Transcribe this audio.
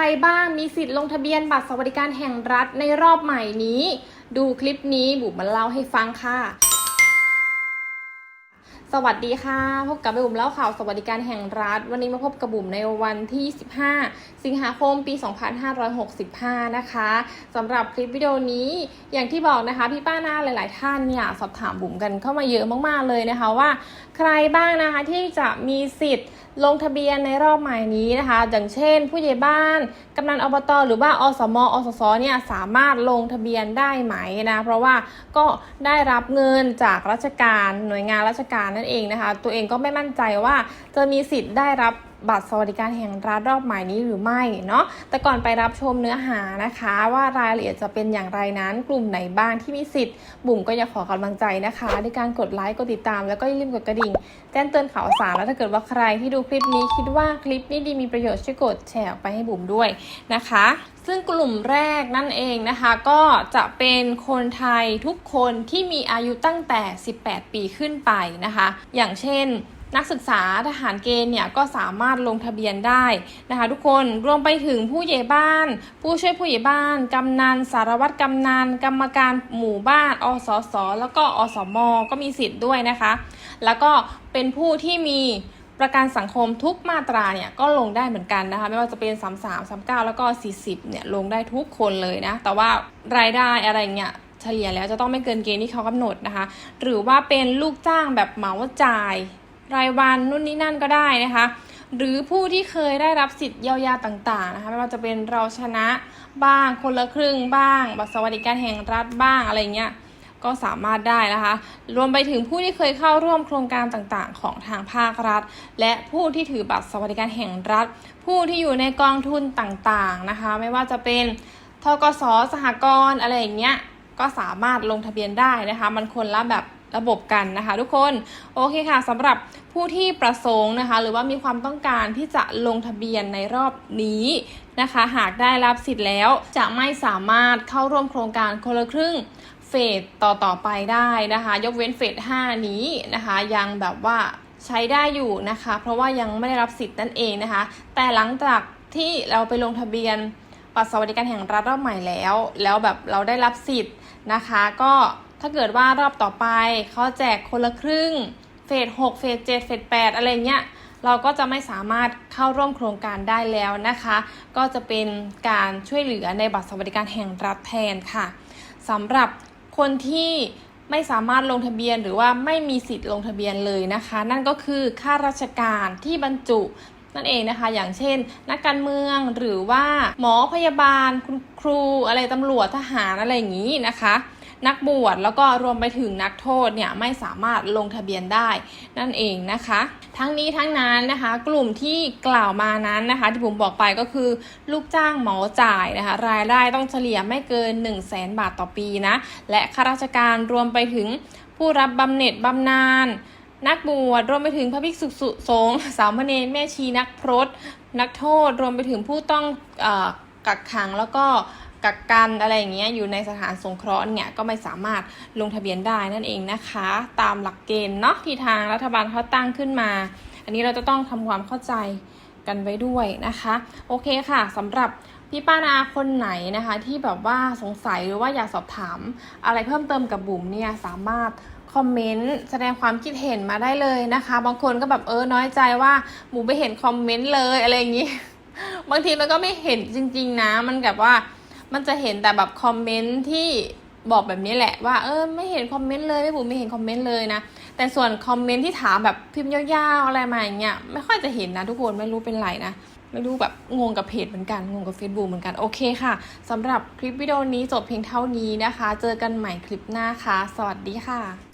รบ้างมีสิทธิ์ลงทะเบียนบัตรสวัสดิการแห่งรัฐในรอบใหม่นี้ ดูคลิปนี้บุ๋มมาเล่าให้ฟังค่ะ สวัสดีค่ะพบกับบุ๋มเล่าข่าวสวัสดิการแห่งรัฐ วันนี้มาพบกับบุ๋มในวันที่ 15 สิงหาคมปี 2565 นะคะสำหรับคลิปวิดีโอนี้อย่างที่บอกนะคะ พี่ป้าหน้าหลาย ๆ ท่านเนี่ยสอบถามบุ๋มกันเข้ามาเยอะมาก ๆ เลยนะคะว่า ใครบ้างนะคะที่จะมีสิทธิ์ลงทะเบียนในรอบใหม่นี้นะคะอย่างเช่น ผู้ใหญ่บ้านกำนันอบตหรือว่าอสมอสสเนี่ยสามารถลงทะเบียนได้ไหมนะเพราะว่าก็ได้รับเงินจากราชการหน่วยงานราชการนั่นเองนะคะ ตัวเองก็ไม่มั่นใจว่าจะมีสิทธิ์ได้รับ บัตรสวัสดิการแห่งรัฐรอบใหม่นี้หรือไม่เนาะแต่ก่อนไปรับชมเนื้อหานะคะ ว่ารายละเอียดจะเป็นอย่างไรนั้น กลุ่มไหนบ้างที่มีสิทธิ์ บุ๋มก็อยากขอกำลังใจนะคะในการกดไลค์กดติดตาม แล้วก็อย่าลืมกดกระดิ่ง แจ้งเตือนข่าวสารแล้วถ้าเกิดว่าใครที่ดูคลิปนี้คิดว่าคลิปนี้ดีมีประโยชน์ช่วยกดแชร์ออกไปให้บุ๋มด้วยนะคะ ซึ่งกลุ่มแรกนั่นเองนะคะ ก็จะเป็นคนไทยทุกคนที่มีอายุตั้งแต่ 18 ปีขึ้นไปนะคะ อย่างเช่น นักศึกษาทหารเกณฑ์เนี่ยก็สามารถลงทะเบียนได้นะคะทุกคนรวมไปถึงผู้ใหญ่บ้าน ผู้ช่วยผู้ใหญ่บ้านกำนันสารวัตรกำนันกรรมการหมู่บ้านอสสแล้วก็อสมก็มีสิทธิ์ด้วยนะคะ แล้วก็เป็นผู้ที่มีประกันสังคมทุกมาตราเนี่ยก็ลงได้เหมือนกันนะคะ ไม่ว่าจะเป็น 33 39 แล้วก็ 40เนี่ยลงได้ทุกคนเลยนะ แต่ว่ารายได้อะไรเงี้ยเฉลี่ยแล้วจะต้องไม่เกินเกณฑ์ที่เขากำหนดนะคะ หรือว่าเป็นลูกจ้างแบบเหมาจ่าย รายวันนู่นนี่นั่นก็ได้นะคะ หรือผู้ที่เคยได้รับสิทธิ์เยียวยาต่างๆนะคะไม่ว่าจะเป็นเราชนะบ้างคนละครึ่งบ้างบัตรสวัสดิการแห่งรัฐบ้างอะไรเงี้ยก็สามารถได้นะคะ รวมไปถึงผู้ที่เคยเข้าร่วมโครงการต่างๆ ของทางภาครัฐ และผู้ที่ถือบัตรสวัสดิการแห่งรัฐ ผู้ที่อยู่ในกองทุนต่างๆนะคะ ไม่ว่าจะเป็นทกสสหกรณ์อะไรอย่างเงี้ยก็สามารถลงทะเบียนได้นะคะ มันคนละแบบ ระบบกันนะคะ ทุกคนโอเคค่ะสำหรับผู้ที่ประสงค์นะคะ หรือว่ามีความต้องการที่จะลงทะเบียนในรอบนี้นะคะ หากได้รับสิทธิ์แล้ว จะไม่สามารถเข้าร่วมโครงการคนละครึ่งเฟสต่อต่อไปได้นะคะ ยกเว้นเฟส5นี้นะคะ ยังแบบว่าใช้ได้อยู่นะคะ เพราะว่ายังไม่ได้รับสิทธิ์นั่นเองนะคะ แต่หลังจากที่เราไปลงทะเบียนบัตรสวัสดิการแห่งรัฐรอบใหม่แล้ว แล้วแบบเราได้รับสิทธิ์นะคะ ก็ ถ้าเกิดว่ารอบต่อไปเขาแจกคนละครึ่ง เฟส6เฟส7เฟส8อะไรเงี้ย เราก็จะไม่สามารถเข้าร่วมโครงการได้แล้วนะคะ ก็จะเป็นการช่วยเหลือในบัตรสวัสดิการแห่งรัฐแทนค่ะสำหรับคนที่ไม่สามารถลงทะเบียนหรือว่าไม่มีสิทธิ์ลงทะเบียนเลยนะคะ นั่นก็คือข้าราชการที่บรรจุนั่นเองนะคะ อย่างเช่น นักการเมืองหรือว่าหมอพยาบาลคุณครูอะไรตำรวจทหารอะไรอย่างนี้นะคะ นักบวชแล้วก็รวมไปถึงนักโทษเนี่ยไม่สามารถลงทะเบียนได้นั่นเองนะคะ ทั้งนี้ทั้งนั้นนะคะ กลุ่มที่กล่าวมานั้นนะคะ ที่ผมบอกไปก็คือ ลูกจ้างหมอจ่ายนะคะ รายได้ต้องเฉลี่ยไม่เกิน 1 0 0 0 0แสนบาทต่อปีนะ และข้าราชการรวมไปถึงผู้รับบำเหน็จบำนาญนักบวชรวมไปถึงพระภิกษุสงฆ์สามเณรแม่ชีนักพรตนักโทษรวมไปถึงผู้ต้องอกักขังแล้วก็ กักกันอะไรอย่างเงี้ยอยู่ในสถานสงเคราะห์เนี่ยก็ไม่สามารถลงทะเบียนได้นั่นเองนะคะ ตามหลักเกณฑ์เนาะที่ทางรัฐบาลเขาตั้งขึ้นมา อันนี้เราจะต้องทำความเข้าใจกันไว้ด้วยนะคะ โอเคค่ะสำหรับพี่ป้านาคนไหนนะคะ ที่แบบว่าสงสัยหรือว่าอยากสอบถาม อะไรเพิ่มเติมกับบุ๋มเนี่ยสามารถคอมเมนต์แสดงความคิดเห็นมาได้เลยนะคะ บางคนก็แบบเออน้อยใจว่าหมูไม่เห็นคอมเมนต์เลยอะไรอย่างนี้ บางทีมันก็ไม่เห็นจริง ๆ นะมันแบบว่า มันจะเห็นแต่แบบคอมเมนต์ที่บอกแบบนี้แหละว่าเออไม่เห็นคอมเมนต์เลยพี่บุ๋มไม่เห็นคอมเมนต์เลยนะแต่ส่วนคอมเมนต์ที่ถามแบบพิมพ์ยาวๆอะไรมาอย่างเงี้ยไม่ค่อยจะเห็นนะทุกคนไม่รู้เป็นไรนะไม่รู้แบบงงกับเพจเหมือนกันงงกับ Facebook เหมือนกันโอเคค่ะสำหรับคลิปวิดีโอนี้จบเพียงเท่านี้นะคะ เจอกันใหม่คลิปหน้าค่ะ สวัสดีค่ะ